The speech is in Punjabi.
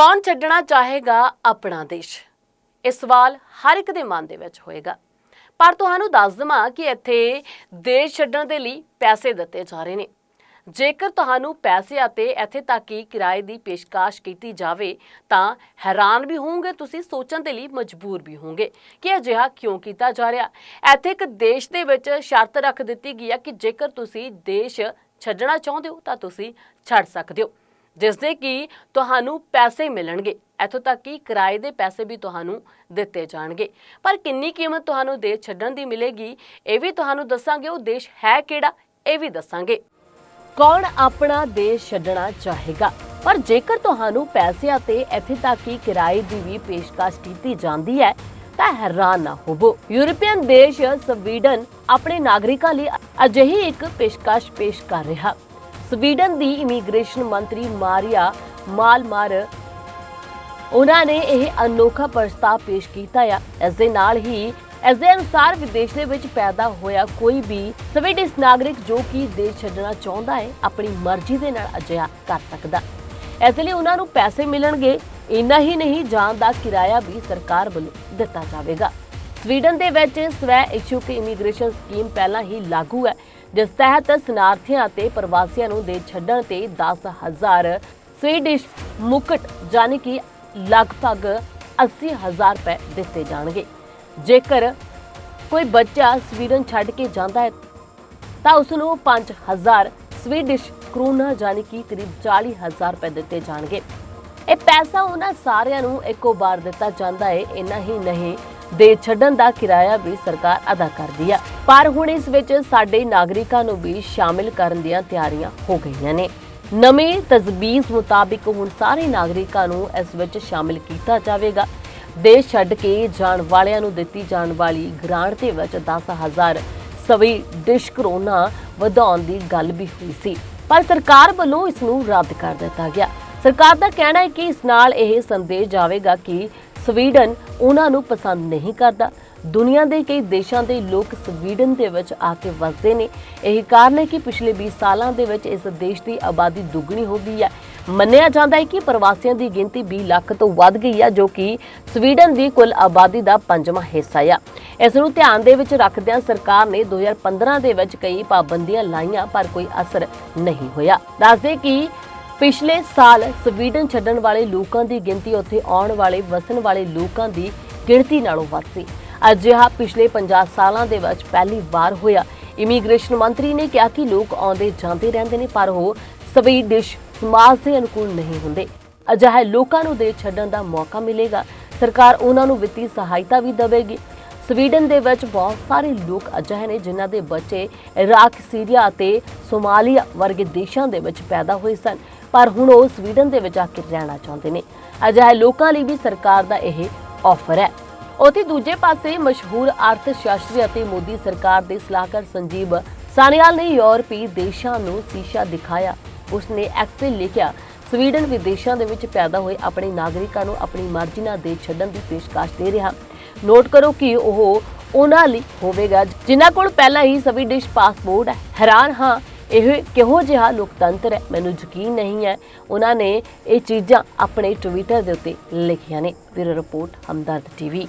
ਕੌਣ ਛੱਡਣਾ ਚਾਹੇਗਾ ਆਪਣਾ ਦੇਸ਼? ਇਹ ਸਵਾਲ ਹਰ ਇੱਕ ਦੇ ਮਨ ਦੇ ਵਿੱਚ ਹੋਏਗਾ। ਪਰ ਤੁਹਾਨੂੰ ਦੱਸ ਦਵਾਂ ਕਿ ਇੱਥੇ ਦੇਸ਼ ਛੱਡਣ ਦੇ ਲਈ ਪੈਸੇ ਦਿੱਤੇ ਜਾ ਰਹੇ ਨੇ। ਜੇਕਰ ਤੁਹਾਨੂੰ ਪੈਸੇ ਅਤੇ ਇੱਥੇ ਤੱਕ ਹੀ ਕਿਰਾਏ ਦੀ ਪੇਸ਼ਕਾਸ਼ ਕੀਤੀ ਜਾਵੇ, ਤਾਂ ਹੈਰਾਨ ਵੀ ਹੋਵੋਗੇ, ਤੁਸੀਂ ਸੋਚਣ ਦੇ ਲਈ ਮਜਬੂਰ ਵੀ ਹੋਵੋਗੇ ਕਿ ਅਜਿਹਾ ਕਿਉਂ ਕੀਤਾ ਜਾ ਰਿਹਾ? ਇੱਥੇ ਇੱਕ ਦੇਸ਼ ਦੇ ਵਿੱਚ ਸ਼ਰਤ ਰੱਖ ਦਿੱਤੀ ਗਈ ਹੈ ਕਿ ਜੇਕਰ ਤੁਸੀਂ ਦੇਸ਼ ਛੱਡਣਾ ਚਾਹੁੰਦੇ ਹੋ, ਤਾਂ ਤੁਸੀਂ ਛੱਡ ਸਕਦੇ ਹੋ। ਜਿਸ ਦੇ ਕਿ ਤੁਹਾਨੂੰ ਪੈਸੇ ਮਿਲਣਗੇ। ਇੱਥੋਂ ਤੱਕ ਕਿ ਕਿਰਾਏ ਦੇ ਪੈਸੇ ਵੀ ਤੁਹਾਨੂੰ ਦਿੱਤੇ ਜਾਣਗੇ। ਪਰ ਕਿੰਨੀ ਕੀਮਤ ਤੁਹਾਨੂੰ ਦੇਸ਼ ਛੱਡਣ ਦੀ ਮਿਲੇਗੀ, ਇਹ ਵੀ ਤੁਹਾਨੂੰ ਦੱਸਾਂਗੇ। ਉਹ ਦੇਸ਼ ਹੈ ਕਿਹੜਾ, ਇਹ ਵੀ ਦੱਸਾਂਗੇ। ਕੌਣ ਆਪਣਾ ਦੇਸ਼ ਛੱਡਣਾ ਚਾਹੇਗਾ? ਪਰ ਜੇਕਰ ਤੁਹਾਨੂੰ ਪੈਸਿਆਂ ਤੇ ਇੱਥੇ ਤੱਕ ਕਿ ਕਿਰਾਏ ਦੀ ਵੀ ਪੇਸ਼ਕਸ਼ ਕੀਤੀ ਜਾਂਦੀ ਹੈ, ਤਾਂ ਹੈਰਾਨ ਨਾ ਹੋਵੋ। ਯੂਰਪੀਅਨ ਦੇਸ਼ ਸਵੀਡਨ ਆਪਣੇ ਨਾਗਰਿਕਾਂ ਲਈ ਅਜਿਹੀ ਇੱਕ ਪੇਸ਼ਕਸ਼ ਪੇਸ਼ ਕਰ ਰਿਹਾ। ਸਵੀਡਨ ਦੀ ਇਮੀਗ੍ਰੇਸ਼ਨ ਮੰਤਰੀ ਮਾਰੀਆ ਮਾਲਮਾਰ, ਉਹਨਾਂ ਨੇ ਇਹ ਅਨੋਖਾ ਪ੍ਰਸਤਾਵ ਪੇਸ਼ ਕੀਤਾ ਆ। ਇਸ ਦੇ ਨਾਲ ਹੀ, ਇਸ ਦੇ ਅਨੁਸਾਰ ਵਿਦੇਸ਼ ਦੇ ਵਿੱਚ ਪੈਦਾ ਹੋਇਆ ਕੋਈ ਵੀ ਸਵੀਡਿਸ਼ ਨਾਗਰਿਕ ਜੋ ਕਿ ਦੇਸ਼ ਛੱਡਣਾ ਚਾਹੁੰਦਾ ਹੈ, ਆਪਣੀ ਮਰਜ਼ੀ ਦੇ ਨਾਲ ਅਜਿਹਾ ਕਰ ਸਕਦਾ। ਇਸ ਲਈ ਉਹਨਾਂ ਨੂੰ ਪੈਸੇ ਮਿਲਣਗੇ, ਇੰਨਾ ਹੀ ਨਹੀਂ, ਜਾਣ ਦਾ ਕਿਰਾਇਆ ਵੀ ਸਰਕਾਰ ਵੱਲੋਂ ਦਿੱਤਾ ਜਾਵੇਗਾ। ਸਵੀਡਨ ਦੇ ਵਿੱਚ ਸਵੈ ਇਛੁਕ ਇਮੀਗ੍ਰੇਸ਼ਨ ਸਕੀਮ ਪਹਿਲਾਂ ਹੀ ਲਾਗੂ ਹੈ। ਜਿਸ ਤਹਿਤ ਸਨਾਰਥੀਆਂ ਅਤੇ ਪ੍ਰਵਾਸੀਆਂ ਨੂੰ ਦੇ ਛੱਡਣ ਤੇ 10000 ਸਵੀਡਿਸ਼ ਮੁਕਟ ਯਾਨੀ ਕਿ ਲਗਭਗ 80000 ਰੁਪਏ ਦਿੱਤੇ ਜਾਣਗੇ। ਜੇਕਰ ਕੋਈ ਬੱਚਾ ਸਵੀਡਨ ਛੱਡ ਕੇ ਜਾਂਦਾ ਹੈ, ਤਾਂ ਉਸ ਨੂੰ 5000 ਸਵੀਡਿਸ਼ ਕਰੋਨਾ ਯਾਨੀ ਕਿ ਕਰੀਬ 40000 ਰੁਪਏ ਦਿੱਤੇ ਜਾਣਗੇ। ਇਹ ਪੈਸਾ ਉਹਨਾਂ ਸਾਰਿਆਂ ਨੂੰ ਇੱਕੋ ਵਾਰ ਦਿੱਤਾ ਜਾਂਦਾ ਹੈ, ਇੰਨਾ ਹੀ ਨਹੀਂ। ਦੇ ਛੱਡਣ ਦਾ ਕਿਰਾਇਆ ਵੀ ਸਰਕਾਰ ਅਦਾ ਕਰਦੀ ਹੈ ਪਰ ਹੁਣ ਇਸ ਵਿੱਚ ਸਾਡੇ ਨਾਗਰਿਕਾਂ ਨੂੰ ਵੀ ਸ਼ਾਮਿਲ ਕਰਨ ਦੀਆਂ ਤਿਆਰੀਆਂ ਹੋ ਗਈਆਂ ਨੇ। ਨਵੀਂ ਤਜਵੀਜ਼ ਮੁਤਾਬਿਕ ਹੁਣ ਸਾਰੇ ਨਾਗਰਿਕਾਂ ਨੂੰ ਇਸ ਵਿੱਚ ਸ਼ਾਮਿਲ ਕੀਤਾ ਜਾਵੇਗਾ। ਦੇਸ਼ ਛੱਡ ਕੇ ਜਾਣ ਵਾਲਿਆਂ ਨੂੰ ਦਿੱਤੀ ਜਾਣ ਵਾਲੀ ਗ੍ਰਾਂਟ ਦੇ ਵਿੱਚ 10000 ਸਵੀ ਡਿਸ਼ ਕਰੋਨਾ ਵਧਾਉਣ ਦੀ ਗੱਲ ਵੀ ਹੋਈ ਸੀ। ਪਰ ਸਰਕਾਰ ਵੱਲੋਂ ਇਸ ਨੂੰ ਰੱਦ ਕਰ ਦਿੱਤਾ ਗਿਆ। ਸਰਕਾਰ ਦਾ ਕਹਿਣਾ ਹੈ ਕਿ ਇਸ ਨਾਲ ਇਹ ਸੰਦੇਸ਼ ਜਾਵੇਗਾ ਕਿ ਸਵੀਡਨ ਉਹਨਾਂ ਨੂੰ ਪਸੰਦ ਨਹੀਂ ਕਰਦਾ। ਦੁਨੀਆ ਦੇ ਕਈ ਦੇਸ਼ਾਂ ਦੇ ਲੋਕ ਸਵੀਡਨ ਦੇ ਵਿੱਚ ਆ ਕੇ ਵਸਦੇ ਨੇ। ਇਹ ਕਾਰਨ ਹੈ ਕਿ ਪਿਛਲੇ 20 ਸਾਲਾਂ ਦੇ ਵਿੱਚ ਇਸ ਦੇਸ਼ ਦੀ ਆਬਾਦੀ ਦੁੱਗਣੀ ਹੋ ਗਈ ਹੈ। ਮੰਨਿਆ ਜਾਂਦਾ ਹੈ ਕਿ ਪ੍ਰਵਾਸੀਆਂ ਦੀ ਗਿਣਤੀ 20 ਲੱਖ ਤੋਂ ਵੱਧ ਗਈ ਹੈ, ਜੋ ਕਿ ਸਵੀਡਨ ਦੀ ਕੁੱਲ ਆਬਾਦੀ ਦਾ ਪੰਜਵਾਂ ਹਿੱਸਾ ਆ। ਇਸ ਨੂੰ ਧਿਆਨ ਦੇ ਵਿੱਚ ਰੱਖਦਿਆਂ ਸਰਕਾਰ ਨੇ 2015 ਦੇ ਵਿੱਚ ਕਈ ਪਾਬੰਦੀਆਂ ਲਾਈਆਂ, ਪਰ ਕੋਈ ਅਸਰ ਨਹੀਂ ਹੋਇਆ। ਦੱਸਦੇ ਕਿ ਪਿਛਲੇ ਸਾਲ ਸਵੀਡਨ ਛੱਡਣ ਵਾਲੇ ਲੋਕਾਂ ਦੀ ਗਿਣਤੀ ਉੱਥੇ ਆਉਣ ਵਾਲੇ, ਵਸਣ ਵਾਲੇ ਲੋਕਾਂ ਦੀ ਗਿਣਤੀ ਨਾਲੋਂ ਵੱਧ ਸੀ। ਅਜਿਹਾ ਪਿਛਲੇ 50 ਸਾਲਾਂ ਦੇ ਵਿੱਚ ਪਹਿਲੀ ਵਾਰ ਹੋਇਆ। ਇਮੀਗ੍ਰੇਸ਼ਨ ਮੰਤਰੀ ਨੇ ਕਿਹਾ ਕਿ ਲੋਕ ਆਉਂਦੇ ਜਾਂਦੇ ਰਹਿੰਦੇ ਨੇ, ਪਰ ਉਹ ਸਵੀਡਿਸ਼ ਸਮਾਜ ਦੇ ਅਨੁਕੂਲ ਨਹੀਂ ਹੁੰਦੇ। ਅਜਿਹੇ ਲੋਕਾਂ ਨੂੰ ਦੇਸ਼ ਛੱਡਣ ਦਾ ਮੌਕਾ ਮਿਲੇਗਾ। ਸਰਕਾਰ ਉਹਨਾਂ ਨੂੰ ਵਿੱਤੀ ਸਹਾਇਤਾ ਵੀ ਦੇਵੇਗੀ। ਸਵੀਡਨ ਦੇ ਵਿੱਚ ਬਹੁਤ ਸਾਰੇ ਲੋਕ ਅਜਿਹੇ ਨੇ ਜਿਨ੍ਹਾਂ ਦੇ ਬੱਚੇ ਇਰਾਕ, ਸੀਰੀਆ ਅਤੇ ਸੋਮਾਲੀਆ ਵਰਗੇ ਦੇਸ਼ਾਂ ਦੇ ਵਿੱਚ ਪੈਦਾ ਹੋਏ ਸਨ। ਪਰ ਹੁਣ ਉਹ ਸਵੀਡਨ ਦੇ ਵਿੱਚ ਆ ਕੇ ਰਹਿਣਾ ਚਾਹੁੰਦੇ ਨੇ। ਅਜਿਹੇ ਲੋਕਾਂ ਲਈ ਵੀ ਸਰਕਾਰ ਦਾ ਇਹ ਆਫਰ ਹੈ। ਉਥੇ ਦੂਜੇ ਪਾਸੇ ਮਸ਼ਹੂਰ ਅਰਥ ਅਤੇ ਮੋਦੀ ਸਰਕਾਰ ਦੇ ਸਲਾਹਕਾਰ ਸੰਜੀਵ ਸਾਨੀਆਲ ਨੇ ਯੂਰਪੀ ਦੇਸ਼ਾਂ ਨੂੰ ਸ਼ੀਸ਼ਾ ਦਿਖਾਇਆ। ਉਸਨੇ ਐਕਸਲ ਲਿਖਿਆ, ਸਵੀਡਨ ਵਿਦੇਸ਼ਾਂ ਦੇ ਵਿੱਚ ਪੈਦਾ ਹੋਏ ਆਪਣੇ ਨਾਗਰਿਕਾਂ ਨੂੰ ਆਪਣੀ ਮਰਜ਼ੀ ਨਾਲ ਦੇ ਛੱਡਣ ਦੀ ਪੇਸ਼ਕਸ਼ ਦੇ ਰਿਹਾ। ਨੋਟ ਕਰੋ ਕਿ ਉਹ ਉਹਨਾਂ ਲਈ ਹੋਵੇਗਾ, ਜਿਨ੍ਹਾਂ ਕੋਲ ਪਹਿਲਾਂ ਹੀ ਸਵੀਡਿਸ਼ ਪਾਸਪੋਰਟ ਹੈ। ਹੈਰਾਨ ਹਾਂ ਇਹ ਕਿਹੋ ਜਿਹਾ ਲੋਕਤੰਤਰ ਹੈ? ਮੈਨੂੰ ਯਕੀਨ ਨਹੀਂ ਹੈ। ਉਹਨਾਂ ਨੇ ਇਹ ਚੀਜ਼ਾਂ ਆਪਣੇ ਟਵਿੱਟਰ ਦੇ ਉੱਤੇ ਲਿਖੀਆਂ ਨੇ। ਬਿਊਰੋ ਰਿਪੋਰਟ, ਹਮਦਰਦ ਟੀਵੀ